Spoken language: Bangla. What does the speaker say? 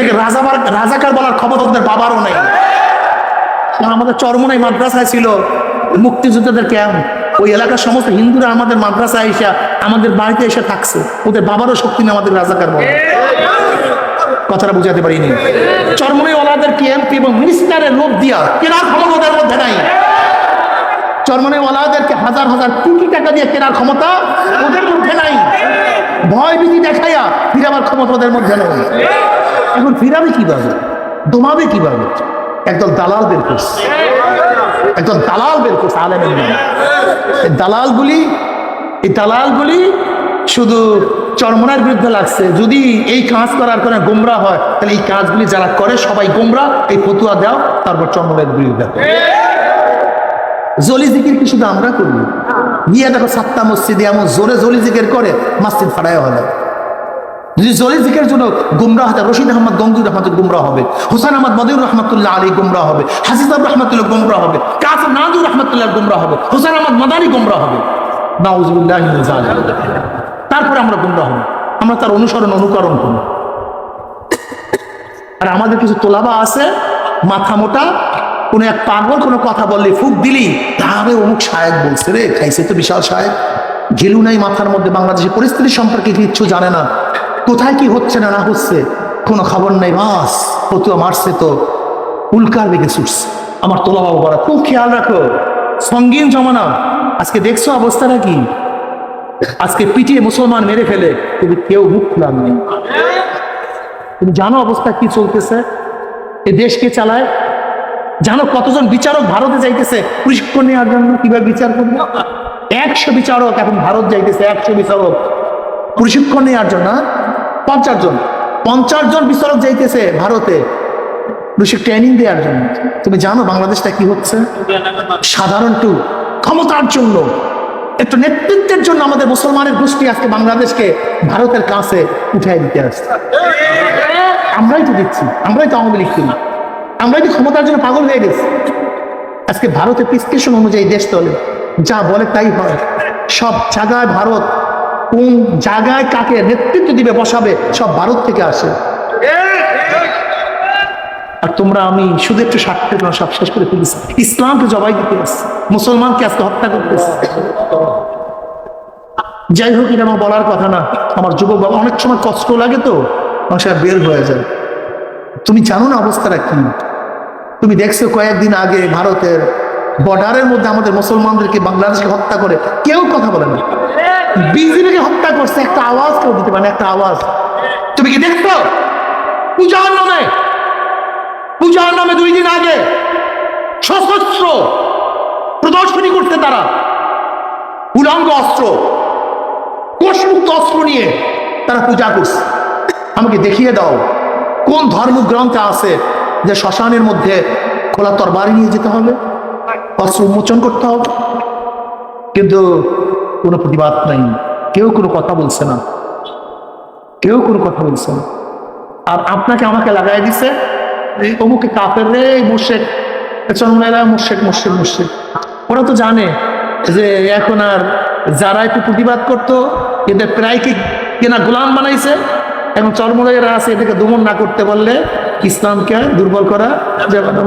এদেরকে রাজাবার রাজাকার বলার ক্ষমতা ওদের বাবারও নেই। আমাদের চরমনাই মাদ্রাসায় ছিল মুক্তিযোদ্ধাদের ক্যাম্প। ওই এলাকার সমস্ত হিন্দুরা আমাদের মাদ্রাসায় এসে, আমাদের বাড়িতে এসে থাকছে। ওদের বাবারও শক্তি নেই আমাদের রাজাকার বলে কথাটা বুঝাতে পারিনি। চরমনাই ওলাদের ক্যাম্প এবং মিনিস্টারের লোভ দিয়া কেনার ক্ষমতা ওদের মধ্যে নাই। চরমনাই ওলাদেরকে হাজার হাজার কোটি টাকা দিয়ে কেনার ক্ষমতা ওদের মধ্যে নাই। ভয় ভীতি দেখাইয়া ফিরাবার ক্ষমতা ওদের মধ্যে নেই। এখন ফিরাবে কীভাবে? দমাবে কীভাবে? একদল দালাল বের করছে। একদল দালাল বের করছে আলেমের নামে। দালালগুলি, এই দালালগুলি শুধু চরমনার বিরুদ্ধে লাগছে। যদি এই কাজ করার কারণে গোমরা হয়, তাহলে এই কাজগুলি যারা করে সবাই গোমরা, এই ফতুয়া দাও, তারপর চরমনের বিরুদ্ধে। জলি জিকির কি শুধু আমরা করি? গিয়ে দেখো সাত্তা মসজিদে এমন জোরে জলি জিকির করে, মসজিদ ফাড়ায় হলো যদি জলি জিকের জন্য গুমরা হতে রশিদ আহমদ গঙ্গুর রহমত গুমরা হবে। হুসান আহমদ মদিউর রহমতুল্লাহ আলী গুমরা হবে। হাসিদাব রহমতুল্লাহ গুমরা হবে। কাসম নাজুর রহমতুল্লাহ গুমরা হবে। হুসান আহমদ মাদানি গুমরা হবে। নাউজুবিল্লাহ তারপরে আমরা গুমরা হব। আমরা তার অনুসরণ, অনুকরণ করব। আর আমাদের কিছু তোলাবা আছে, মাথা মোটা, কোনো এক পাগল কোনো কথা বললে ফুক দিলি, তাহলে অমুক সাহেব বলছে রে, খাইছে তো বিশাল সাহেব ঘেলু নাই মাথার মধ্যে, বাংলাদেশের পরিস্থিতি সম্পর্কে কিচ্ছু জানে না। কোথায় কি হচ্ছে না না হচ্ছে, কোনো খবর নেই মাস ফতুয়া মারছে তো, উল্কার বেগে ছুটছে। আমার তোলা বাবা বলা খুব খেয়াল রাখো, সঙ্গীন জমানা, আজকে দেখছ অবস্থাটা কি? আজকে পিটিয়ে মুসলমান মেরে ফেলে কিন্তু কেউ মুখ খুলার নেই। তুমি জানো অবস্থা কি চলতেছে? এই দেশকে চালায়? জানো কতজন বিচারক ভারতে যাইতেছে? প্রশিক্ষণ নেওয়ার জন্য কীভাবে বিচার করবে? একশো বিচারক এখন ভারত যাইতেছে, একশো বিচারক। প্রশিক্ষণ নেওয়ার জন্য? পঞ্চাশ জন। পঞ্চাশ জন বিচারক যাইতেছে ভারতে। ট্রেনিং দেওয়ার জন্য। তুমি জানো বাংলাদেশটা কি হচ্ছে? সাধারণ টু। ক্ষমতার জন্য। একটু নেতৃত্বের জন্য আমাদের মুসলমানের গোষ্ঠী আজকে বাংলাদেশকে ভারতের কাছে উঠাই দিতে আসছে। আমরাই তো দিচ্ছি আমরাই তো আওয়ামী লীগ করি। আমরাই তো ক্ষমতার জন্য পাগল হয়ে গেছি। আজকে ভারতের প্রিসক্রিপশন অনুযায়ী দেশ চলে। যা বলে তাই হয়। সব জায়গায় ভারত কোন জায়গায় কাকে নেতৃত্ব দিবে, বসাবে, সব ভারত থেকে আসে। আর তোমরা আমি শুধু একটু স্বার্থের জন্য সব শেষ করে ফেলেছি। ইসলামকে জবাই দিতে আসছে মুসলমানকে আজকে হত্যা করতেছে যাই হোক, এটা আমার বলার কথা না। আমার যুবক বাবা, অনেক সময় কষ্ট লাগে তো মানুষের বের হয়ে যায়। তুমি জানো না অবস্থাটা কি? তুমি দেখছ কয়েকদিন আগে ভারতের বর্ডারের মধ্যে আমাদের মুসলমানদেরকে, বাংলাদেশকে হত্যা করে, কেউ কথা বলে না। বিজেপিকে হত্যা করছে, একটা আওয়াজ কেউ দিতে পারে একটা আওয়াজ। তুমি কি দেখছ? পূজার নামে পূজার নামে দুই দিন আগে সশস্ত্র প্রদর্শনী করতে তারা। উলাঙ্গ অস্ত্র, কোষমুক্ত অস্ত্র নিয়ে তারা পূজা করছে। আমাকে দেখিয়ে দাও, কোন ধর্মগ্রন্থে আছে যে শ্মশানের মধ্যে খোলা তরবারি নিয়ে যেতে হবে, অস্ত্র উন্মোচন করতে হবে? কিন্তু কোনো প্রতিবাদ নাই। কেউ কোনো কথা বলছে না। কেউ কোনো কথা বলছে না। আর আপনাকে আমাকে লাগাই দিছে, এই অমুকে কাপের রে মোর্শেক চন্মেলা মোর্শেক মোর্শেক মোর্শেক ওরা তো জানে যে এখন আর যারা একটু প্রতিবাদ করতো, এদের প্রায়কে কেনা গোলাম বানাইছে? এখন চরমরাইরা আছে, এদেরকে দমন না করতে পারলে ইসলামকে দুর্বল করা যাবে না